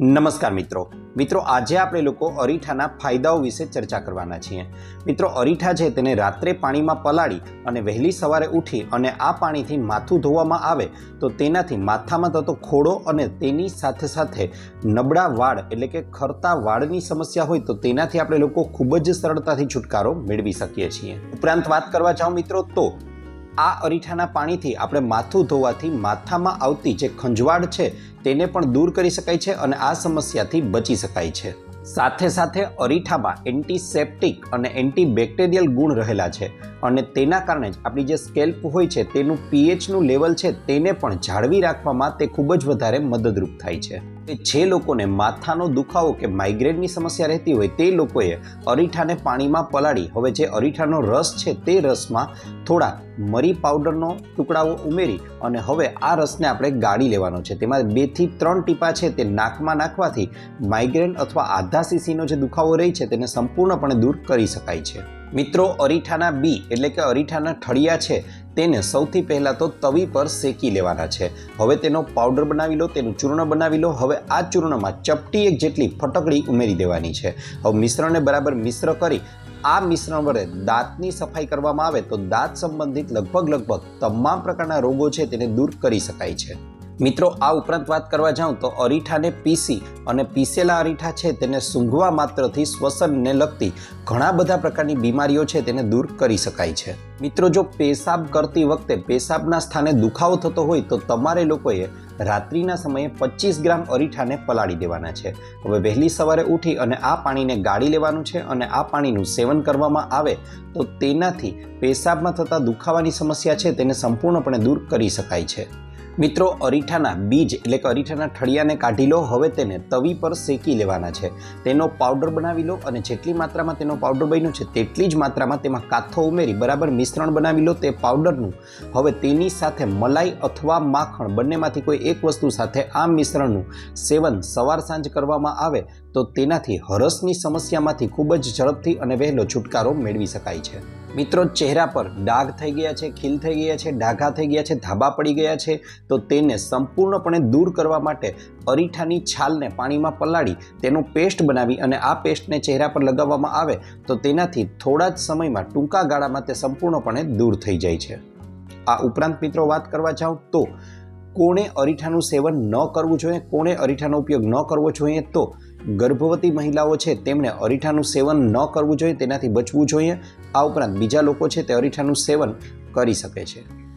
નમસ્કાર મિત્રો. મિત્રો, આજે આપણે લોકો અરીઠાના ફાયદાઓ વિશે ચર્ચા કરવાના છીએ. મિત્રો, અરીઠા છે તેને રાત્રે પાણીમાં પલાળી અને વહેલી સવારે ઉઠી અને આ પાણીથી માથું ધોવામાં આવે તો તેનાથી માથામાં થતો ખોડો અને તેની સાથે સાથે નબળા વાળ એટલે કે ખરતા વાળની સમસ્યા હોય તો તેનાથી આપણે લોકો ખૂબ જ સરળતાથી છુટકારો મેળવી શકીએ છીએ. ઉપરાંત વાત કરવા જાઓ મિત્રો તો આ અરીઠાના પાણીથી આપણે માથું ધોવાથી માથામાં આવતી જે ખંજવાળ છે, તેને પણ દૂર કરી શકાય છે અને આ સમસ્યાથી બચી શકાય છે. સાથે સાથે અરીઠામાં એન્ટીસેપ્ટિક અને એન્ટીબેક્ટેરિયલ ગુણ રહેલા છે. અને તેના કારણે જ આપણી જે સ્કેલ્પ હોય છે, તેનું પીએચનું લેવલ છે, તેને પણ જાળવી રાખવામાં તે ખૂબ જ વધારે મદદરૂપ થાય છે. જે લોકોને માથાનો દુખાવો કે માઇગ્રેનની સમસ્યા રહેતી હોય, તે લોકોએ અરીઠાને પાણીમાં પલાળી, હવે જે અરીઠાનો રસ છે, તે રસમાં થોડા મરી પાવડરનો ટુકડાઓ ઉમેરી અને હવે આ રસને આપણે ગાળી લેવાનો છે. તેમાં બેથી ત્રણ ટીપા છે, તે નાકમાં નાખવાથી માઇગ્રેન અથવા આધા સીસીનો જે દુખાવો રહી છે, તેને સંપૂર્ણપણે દૂર કરી શકાય છે. મિત્રો, અરીઠાના બી એટલે કે અરીઠાના ઠળિયા છે, તેને સૌથી પહેલાં તો તવી પર શેકી લેવાના છે. હવે તેનો પાવડર બનાવી લો, તેનું ચૂર્ણ બનાવી લો. હવે આ ચૂર્ણમાં ચપટી એક જેટલી ફટકડી ઉમેરી દેવાની છે. હવે મિશ્રણને બરાબર મિશ્ર કરી, આ મિશ્રણ વડે દાંતની સફાઈ કરવામાં આવે તો દાંત સંબંધિત લગભગ લગભગ તમામ પ્રકારના રોગો છે તેને દૂર કરી શકાય છે. મિત્રો, આ ઉપરાંત વાત કરવા જાઉં તો અરીઠાને પીસી અને પીસેલા અરીઠા છે તેને સૂંઘવા માત્રથી શ્વસનને લગતી ઘણા બધા પ્રકારની બીમારીઓ છે તેને દૂર કરી શકાય છે. મિત્રો, જો પેશાબ કરતી વખતે પેશાબના સ્થાને દુખાવો થતો હોય તો તમારે લોકોએ રાત્રિના સમયે પચીસ ગ્રામ અરીઠાને પલાળી દેવાના છે. હવે વહેલી સવારે ઉઠી અને આ પાણીને ગાળી લેવાનું છે અને આ પાણીનું સેવન કરવામાં આવે તો તેનાથી પેશાબમાં થતા દુખાવાની સમસ્યા છે તેને સંપૂર્ણપણે દૂર કરી શકાય છે. મિત્રો, અરીઠાના બીજ, એટલે કે અરીઠાના ઠળિયાને કાઢી લો. હવે તેને તવી પર શેકી લેવાના છે. તેનો પાવડર બનાવી લો અને જેટલી માત્રામાં તેનો પાવડર બન્યો છે, તેટલી જ માત્રામાં તેમાં કાથો ઉમેરી બરાબર મિશ્રણ બનાવી લો તે પાવડરનું. હવે તેની સાથે મલાઈ અથવા માખણ, બંનેમાંથી કોઈ એક વસ્તુ સાથે આ મિશ્રણનું સેવન સવાર સાંજ કરવામાં આવે, તો તેનાથી હરસની સમસ્યામાંથી ખૂબ જ ઝડપથી અને વહેલો છુટકારો મેળવી શકાય છે. મિત્રો, ચહેરા પર ડાઘ થઈ ગયા છે, ખીલ થઈ ગયા છે, ડાઘા થઈ ગયા છે, ધાબા પડી ગયા છે, તો તેને સંપૂર્ણપણે દૂર કરવા માટે અરીઠાની છાલને પાણીમાં પલાળી, તેનું પેસ્ટ બનાવી અને આ પેસ્ટને ચહેરા પર લગાવવામાં આવે, તો તેનાથી થોડા જ સમયમાં ટૂંકા ગાળામાં તે સંપૂર્ણપણે દૂર થઈ જાય છે. આ ઉપરાંત મિત્રો, વાત કરવા જાઉં તો, કોણે અરીઠાનું સેવન ન કરવું જોઈએ, કોણે અરીઠાનો ઉપયોગ ન કરવો જોઈએ, તો ગર્ભવતી મહિલાઓ છે, તેમણે અરીઠાનું સેવન ન કરવું જોઈએ, તેનાથી બચવું જોઈએ. આ ઉપરાંત બીજા લોકો છે, તે અરીઠાનું સેવન કરી શકે છે.